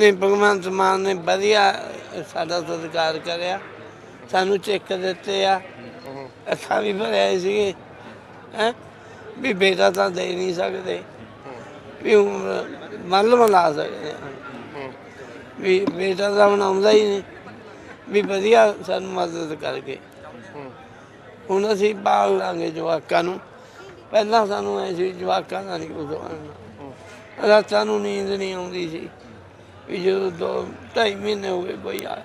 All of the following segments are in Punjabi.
ਨਹੀਂ, ਭਗਵੰਤ ਮਾਨ ਨੇ ਵਧੀਆ ਸਾਡਾ ਸਤਿਕਾਰ ਕਰਿਆ। ਸਾਨੂੰ ਚੈੱਕ ਦਿੱਤੇ ਆ। ਅੱਛਾ ਵੀ ਭਰਿਆ ਸੀਗੇ। ਹੈ? ਵੀ ਬੇਟਾ ਤਾਂ ਦੇ ਨਹੀਂ ਸਕਦੇ। ਵੀ ਹੁਣ ਮੱਲ ਮਲਾ ਸਕਦੇ। ਆ ਵੀ ਬੇਟਾ ਤਾਂ ਹੁਣ ਆਉਂਦਾ ਹੀ ਨਹੀਂ। ਵੀ ਵਧੀਆ ਸਾਨੂੰ ਮਦਦ ਕਰਕੇ। ਹੁਣ ਅਸੀਂ ਪਾਲ ਲਾਂਗੇ ਜਵਾਕਾਂ ਨੂੰ। ਪਹਿਲਾਂ ਸਾਨੂੰ ਐ ਸੀ, ਜਵਾਕਾਂ ਦਾ ਨਹੀਂ ਕੁਝ ਬਣਨਾ। ਰਾਤਾਂ ਨੂੰ ਨੀਂਦ ਨਹੀਂ ਆਉਂਦੀ ਸੀ। ਵੀ ਜਦੋਂ ਦੋ, ਢਾਈ ਮਹੀਨੇ ਹੋ ਗਏ ਕੋਈ ਆ-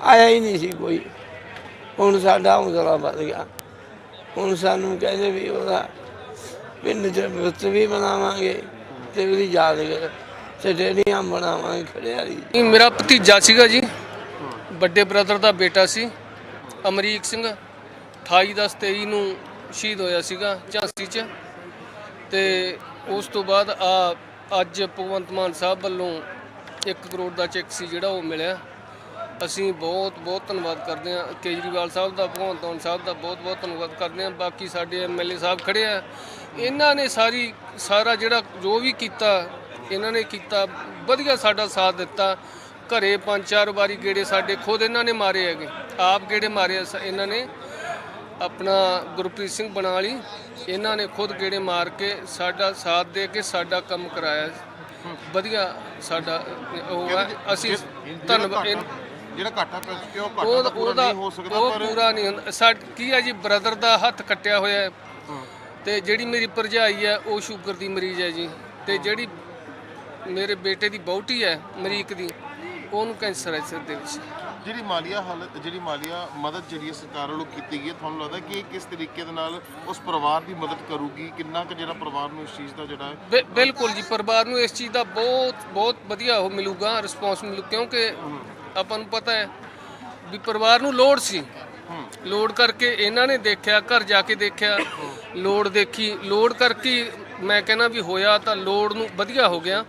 ਆਇਆ ਹੀ ਨਹੀਂ ਸੀ ਕੋਈ। ਹੁਣ ਸਾਡਾ ਹੌਸਲਾ ਵੱਧ ਗਿਆ। ਹੁਣ ਸਾਨੂੰ ਕਹਿੰਦੇ ਵੀ ਉਹਦਾ ਪਿੰਡ ਚ ਬੁੱਤ ਵੀ ਬਣਾਵਾਂਗੇ ਤੇ ਉਹਦੀ ਯਾਦਗਾਰ ਸਟੇਡੀਅਮ ਬਣਾਵਾਂਗੇ ਖੜਿਆਲੀ ਇਹ ਮੇਰਾ ਭਤੀਜਾ ਸੀਗਾ ਜੀ। ਵੱਡੇ ਬ੍ਰਦਰ ਦਾ ਬੇਟਾ ਸੀ। ਅਮਰੀਕ ਸਿੰਘ। 28 ਦਸ 23 ਨੂੰ ਸ਼ਹੀਦ ਹੋਇਆ ਸੀਗਾ ਝਾਂਸੀ 'ਚ। ਤੇ ਉਸ ਤੋਂ ਬਾਅਦ ਆ, ਅੱਜ ਭਗਵੰਤ ਮਾਨ ਸਾਹਿਬ ਵੱਲੋਂ 1 ਕਰੋੜ ਦਾ ਚੈੱਕ ਸੀ ਜਿਹੜਾ ਉਹ ਮਿਲਿਆ। ਅਸੀਂ ਬਹੁਤ ਬਹੁਤ ਧੰਨਵਾਦ ਕਰਦੇ ਹਾਂ। ਕੇਜਰੀਵਾਲ ਸਾਹਿਬ ਦਾ, ਭਗਵੰਤ ਮਾਨ ਸਾਹਿਬ ਦਾ ਬਹੁਤ ਬਹੁਤ ਧੰਨਵਾਦ ਕਰਦੇ ਹਾਂ। ਬਾਕੀ ਸਾਡੇ ਐਮਐਲਏ ਸਾਹਿਬ ਖੜੇ ਆ। ਇਹਨਾਂ ਨੇ ਸਾਰੀ, ਸਾਰਾ ਜਿਹੜਾ ਜੋ ਵੀ ਕੀਤਾ, ਇਹਨਾਂ ਨੇ ਕੀਤਾ। ਵਧੀਆ ਸਾਡਾ ਸਾਥ ਦਿੱਤਾ। ਘਰੇ ਪੰਜ, ਚਾਰ ਵਾਰੀ ਗੇੜੇ ਸਾਡੇ ਖੁਦ ਇਹਨਾਂ ਨੇ ਮਾਰੇ ਹੈਗੇ। ਆਪ ਗੇੜੇ ਮਾਰੇ ਇਹਨਾਂ ਨੇ। ਆਪਣਾ ਗੁਰਪ੍ਰੀਤ ਸਿੰਘ ਬਨਾਲੀ ਇਹਨਾਂ ਨੇ ਖੁਦ ਗੇੜੇ ਮਾਰ ਕੇ ਸਾਡਾ ਸਾਥ ਦੇ ਕੇ ਸਾਡਾ ਕੰਮ ਕਰਾਇਆ। ਵਧੀਆ ਸਾਡਾ ਉਹ ਹੈ ਅਸੀਂ ਧੰਨਵਾਦ ਜਿਹੜਾ ਘਾਟਾ ਪੈ ਚੁੱਕਿਆ ਉਹ ਘਾਟਾ ਤਾਂ ਪੂਰਾ ਨਹੀਂ ਹੋ ਸਕਦਾ ਉਹ ਪਰ ਪੂਰਾ ਨਹੀਂ ਹੁੰਦਾ। ਸਾ ਕੀ ਹੈ ਜੀ ਬ੍ਰਦਰ ਦਾ ਹੱਥ ਕੱਟਿਆ ਹੋਇਆ ਹੈ। ਤੇ ਜਿਹੜੀ ਮੇਰੀ ਭਰਜਾਈ ਹੈ ਉਹ ਸ਼ੂਗਰ ਦੀ ਮਰੀਜ਼ ਹੈ ਜੀ। ਤੇ ਜਿਹੜੀ ਮੇਰੇ ਬੇਟੇ ਦੀ ਬੌਟੀ ਹੈ ਅਮਰੀਕ ਦੀ ਉਹਨੂੰ ਕੈਂਸਰ ਹੈ ਸਿਰ ਦੇ ਵਿੱਚ। ਜਿਹੜੀ ਮਾਲੀਆ ਹਾਲਤ, ਜਿਹੜੀ ਮਾਲੀਆ ਮਦਦ ਜਿਹੜੀ ਹੈ ਸਰਕਾਰ ਵੱਲੋਂ ਕੀਤੀ ਗਈ ਹੈ, ਤੁਹਾਨੂੰ ਲੱਗਦਾ ਕਿ ਇਹ ਕਿਸ ਤਰੀਕੇ ਦੇ ਨਾਲ ਉਸ ਪਰਿਵਾਰ ਦੀ ਮਦਦ ਕਰੂਗੀ? ਕਿੰਨਾ ਕੁ ਜਿਹੜਾ ਪਰਿਵਾਰ ਨੂੰ ਇਸ ਚੀਜ਼ ਦਾ ਜਿਹੜਾ ਹੈ ਬਿਲਕੁਲ ਜੀ, ਪਰਿਵਾਰ ਨੂੰ ਇਸ ਚੀਜ਼ ਦਾ ਬਹੁਤ ਬਹੁਤ ਵਧੀਆ ਉਹ ਮਿਲੂਗਾ ਰਿਸਪੌਂਸ ਮਿਲੂ ਕਿਉਂਕਿ ਆਪਾਂ ਨੂੰ ਪਤਾ ਹੈ ਵੀ ਪਰਿਵਾਰ ਨੂੰ ਲੋੜ ਸੀ। ਲੋੜ ਕਰਕੇ ਇਹਨਾਂ ਨੇ ਦੇਖਿਆ, ਘਰ ਜਾ ਕੇ ਦੇਖਿਆ, ਲੋੜ ਦੇਖੀ। ਲੋੜ ਕਰਕੇ ਮੈਂ ਕਹਿੰਦਾ ਵੀ ਹੋਇਆ ਤਾਂ ਲੋੜ ਨੂੰ ਵਧੀਆ ਹੋ ਗਿਆ।